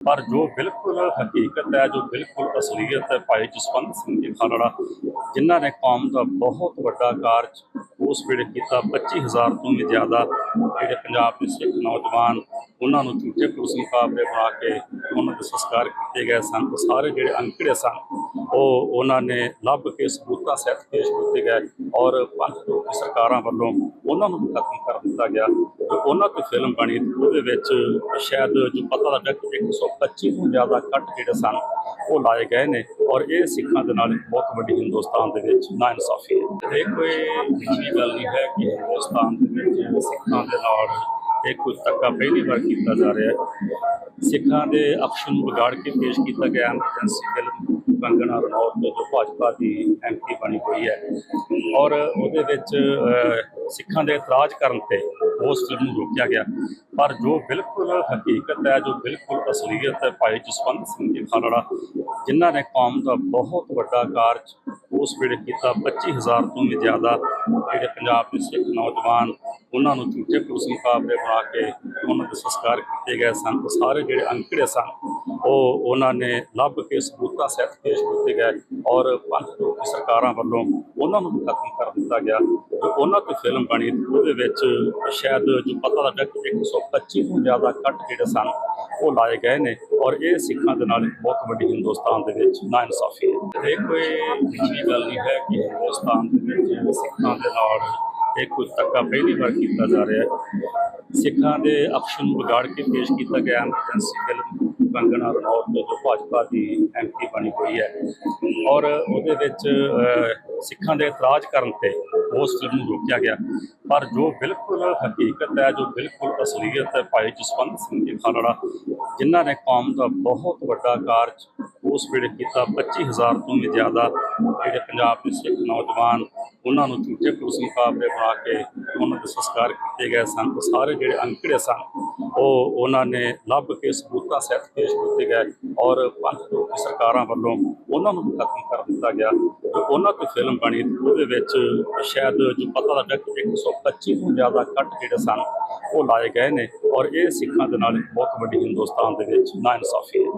ਪਰ ਜੋ ਬਿਲਕੁਲ ਹਕੀਕਤ ਹੈ, ਜੋ ਬਿਲਕੁਲ ਅਸਲੀਅਤ ਹੈ, ਭਾਈ ਜਸਵੰਤ ਸਿੰਘ ਜੀ ਖਾਲੜਾ ਜਿਨ੍ਹਾਂ ਨੇ ਕੌਮ ਦਾ ਬਹੁਤ ਵੱਡਾ ਕਾਰਜ ਉਸ ਵੇਲੇ ਕੀਤਾ 25000 ਤੋਂ ਵੀ ਜ਼ਿਆਦਾ ਜਿਹੜੇ ਪੰਜਾਬ ਦੇ ਸਿੱਖ ਨੌਜਵਾਨ, ਉਹਨਾਂ ਨੂੰ ਝੂਠੇ ਪੁਲਿਸ ਮੁਕਾਬਲੇ ਬਣਾ ਕੇ ਉਹਨਾਂ ਦੇ ਸੰਸਕਾਰ ਕੀਤੇ ਗਏ ਸਨ। ਉਹ ਸਾਰੇ ਜਿਹੜੇ ਅੰਕੜੇ ਸਨ ਉਹ ਉਹਨਾਂ ਨੇ ਲੱਭ ਕੇ ਸਬੂਤਾਂ ਸਹਿਤ ਪੇਸ਼ ਕੀਤੇ ਗਏ ਔਰ ਪੰਜ ਲੋਕੀ ਸਰਕਾਰਾਂ ਵੱਲੋਂ ਉਹਨਾਂ ਨੂੰ ਵੀ ਖਤਮ ਕਰ ਦਿੱਤਾ ਗਿਆ। ਜੋ ਉਹਨਾਂ ਤੇ ਫਿਲਮ ਬਣੀ ਉਹਦੇ ਵਿੱਚ ਸ਼ਾਇਦ ਜੋ ਪਤਾ ਲੱਗਾ ਕਿ 125 ਤੋਂ ਜ਼ਿਆਦਾ ਕੱਟ ਜਿਹੜੇ ਸਨ, ਉਹ ਲਾਏ ਗਏ ਨੇ ਔਰ ਇਹ ਸਿੱਖਾਂ ਦੇ ਨਾਲ ਬਹੁਤ ਵੱਡੀ ਹਿੰਦੁਸਤਾਨ ਦੇ ਵਿੱਚ ਨਾਇਨਸਾਫੀ ਹੈ। ਇਹ ਕੋਈ ਨਵੀਂ ਗੱਲ ਨਹੀਂ ਹੈ ਕਿ ਹਿੰਦੁਸਤਾਨ ਦੇ ਵਿੱਚ ਸਿੱਖਾਂ ਦੇ ਨਾਲ ਇਹ ਕੁਝ ਧੱਕਾ ਪਹਿਲੀ ਵਾਰ ਕੀਤਾ ਜਾ ਰਿਹਾ ਹੈ। ਸਿੱਖਾਂ ਦੇ ਅਕਸ਼ ਨੂੰ ਵਿਗਾੜ ਕੇ ਪੇਸ਼ ਕੀਤਾ ਗਿਆ ਐਮਰਜੈਂਸੀ ਫਿਲਮ ਕੰਗਣਾ ਰਣੌਤ ਜੋ ਭਾਜਪਾ ਦੀ ਐਮਪੀ ਬਣੀ ਹੋਈ ਹੈ। ਔਰ ਉਹਦੇ ਵਿੱਚ ਸਿੱਖਾਂ ਦੇ ਇਤਰਾਜ਼ ਕਰਨ ਤੇ ਉਸ ਫਿਲਮ ਨੂੰ ਰੋਕਿਆ ਗਿਆ। ਪਰ ਜੋ ਬਿਲਕੁਲ ਹਕੀਕਤ ਹੈ, ਜੋ ਬਿਲਕੁਲ ਅਸਲੀਅਤ ਹੈ, ਭਾਈ ਜਸਵੰਤ ਸਿੰਘ ਜੀ ਖਾਲੜਾ, ਜਿਨ੍ਹਾਂ ਨੇ ਕੌਮ ਦਾ ਬਹੁਤ ਵੱਡਾ ਕਾਰਜ ਉਸ ਵੇਲੇ ਕੀਤਾ 25000 ਤੋਂ ਵੀ ਜ਼ਿਆਦਾ ਜਿਹੜੇ ਪੰਜਾਬ ਦੇ ਸਿੱਖ ਨੌਜਵਾਨ, ਉਹਨਾਂ ਨੂੰ ਝੂਠੇ ਪੁਲਿਸ ਮੁਕਾਬਲੇ ਬਣਾ ਕੇ ਉਹਨਾਂ ਦੇ ਸੰਸਕਾਰ ਕੀਤੇ ਗਏ ਸਨ। ਉਹ ਸਾਰੇ ਜਿਹੜੇ ਅੰਕੜੇ ਸਨ ਉਹ ਉਹਨਾਂ ਨੇ ਲੱਭ ਕੇ ਸਬੂਤਾਂ ਸਹਿਤ ਪੇਸ਼ ਕੀਤੇ ਗਏ ਔਰ ਪੰਜ ਲੋਕੀ ਸਰਕਾਰਾਂ ਵੱਲੋਂ ਉਹਨਾਂ ਨੂੰ ਖਤਮ ਕਰ ਦਿੱਤਾ ਗਿਆ। ਜੋ ਉਹਨਾਂ ਤੇ ਫਿਲਮ ਬਣੀ ਉਹਦੇ ਵਿੱਚ ਸ਼ਾਇਦ ਜੋ ਪਤਾ ਲੱਗਾ ਕਿ 125 ਤੋਂ ਜ਼ਿਆਦਾ ਕੱਟ ਜਿਹੜੇ ਸਨ, ਉਹ ਲਾਏ ਗਏ ਨੇ ਔਰ ਇਹ ਸਿੱਖਾਂ ਦੇ ਨਾਲ ਬਹੁਤ ਵੱਡੀ ਹਿੰਦੁਸਤਾਨ ਦੇ ਵਿੱਚ ਨਾ ਇਨਸਾਫ਼ੀ ਹੈ। ਇਹ ਕੋਈ ਨਵੀਂ ਗੱਲ ਨਹੀਂ ਹੈ ਕਿ ਹਿੰਦੁਸਤਾਨ ਦੇ ਵਿੱਚ ਸਿੱਖਾਂ ਦੇ ਨਾਲ ਇਹ ਕੁਝ ਧੱਕਾ ਪਹਿਲੀ ਵਾਰ ਕੀਤਾ ਜਾ ਰਿਹਾ ਹੈ। ਸਿੱਖਾਂ ਦੇ ਅਕਸ਼ ਨੂੰ ਵਿਗਾੜ ਕੇ ਪੇਸ਼ ਕੀਤਾ ਗਿਆ ਐਮਰਜੈਂਸੀ ਫਿਲਮ ਕੰਗਣਾ ਰਣੌਤ ਜੋ ਭਾਜਪਾ ਦੀ ਐਮਪੀ ਬਣੀ ਹੋਈ ਹੈ। ਔਰ ਉਹਦੇ ਵਿੱਚ ਸਿੱਖਾਂ ਦੇ ਇਤਰਾਜ਼ ਕਰਨ ਤੇ ਉਸ ਫਿਲਮ ਨੂੰ ਰੋਕਿਆ ਗਿਆ। ਪਰ ਜੋ ਬਿਲਕੁਲ ਹਕੀਕਤ ਹੈ, ਜੋ ਬਿਲਕੁਲ ਅਸਲੀਅਤ ਹੈ, ਭਾਈ ਜਸਵੰਤ ਸਿੰਘ ਜੀ ਖਾਲੜਾ, ਜਿਨ੍ਹਾਂ ਨੇ ਕੌਮ ਦਾ ਬਹੁਤ ਵੱਡਾ ਕਾਰਜ ਉਸ ਵੇਲੇ ਕੀਤਾ 25000 ਤੋਂ ਵੀ ਜ਼ਿਆਦਾ ਜਿਹੜੇ ਪੰਜਾਬ ਦੇ ਸਿੱਖ ਨੌਜਵਾਨ, ਉਹਨਾਂ ਨੂੰ ਝੂਠੇ ਪੁਲਿਸ ਮੁਕਾਬਲੇ ਬਣਾ ਕੇ ਉਹਨਾਂ ਦੇ ਸੰਸਕਾਰ ਕੀਤੇ ਗਏ ਸਨ। ਉਹ ਸਾਰੇ ਜਿਹੜੇ ਅੰਕੜੇ ਸਨ ਉਹ ਉਹਨਾਂ ਨੇ ਲੱਭ ਕੇ ਸਬੂਤਾਂ ਸਹਿਤ ਪੇਸ਼ ਕੀਤੇ ਗਏ ਔਰ ਪੰਜ ਲੋਕੀ ਸਰਕਾਰਾਂ ਵੱਲੋਂ ਉਹਨਾਂ ਨੂੰ ਖਤਮ ਕਰ ਦਿੱਤਾ ਗਿਆ। ਜੋ ਉਹਨਾਂ ਤੇ ਫਿਲਮ ਬਣੀ ਉਹਦੇ ਵਿੱਚ ਸ਼ਾਇਦ ਜੋ ਪਤਾ ਲੱਗਾ ਕਿ 125 ਤੋਂ ਜ਼ਿਆਦਾ ਕੱਟ ਜਿਹੜੇ ਸਨ, ਉਹ ਲਾਏ ਗਏ ਨੇ ਔਰ ਇਹ ਸਿੱਖਾਂ ਦੇ ਨਾਲ ਇੱਕ ਬਹੁਤ ਵੱਡੀ ਹਿੰਦੁਸਤਾਨ ਦੇ ਵਿੱਚ ਨਾਇਨਸਾਫੀ ਹੈ।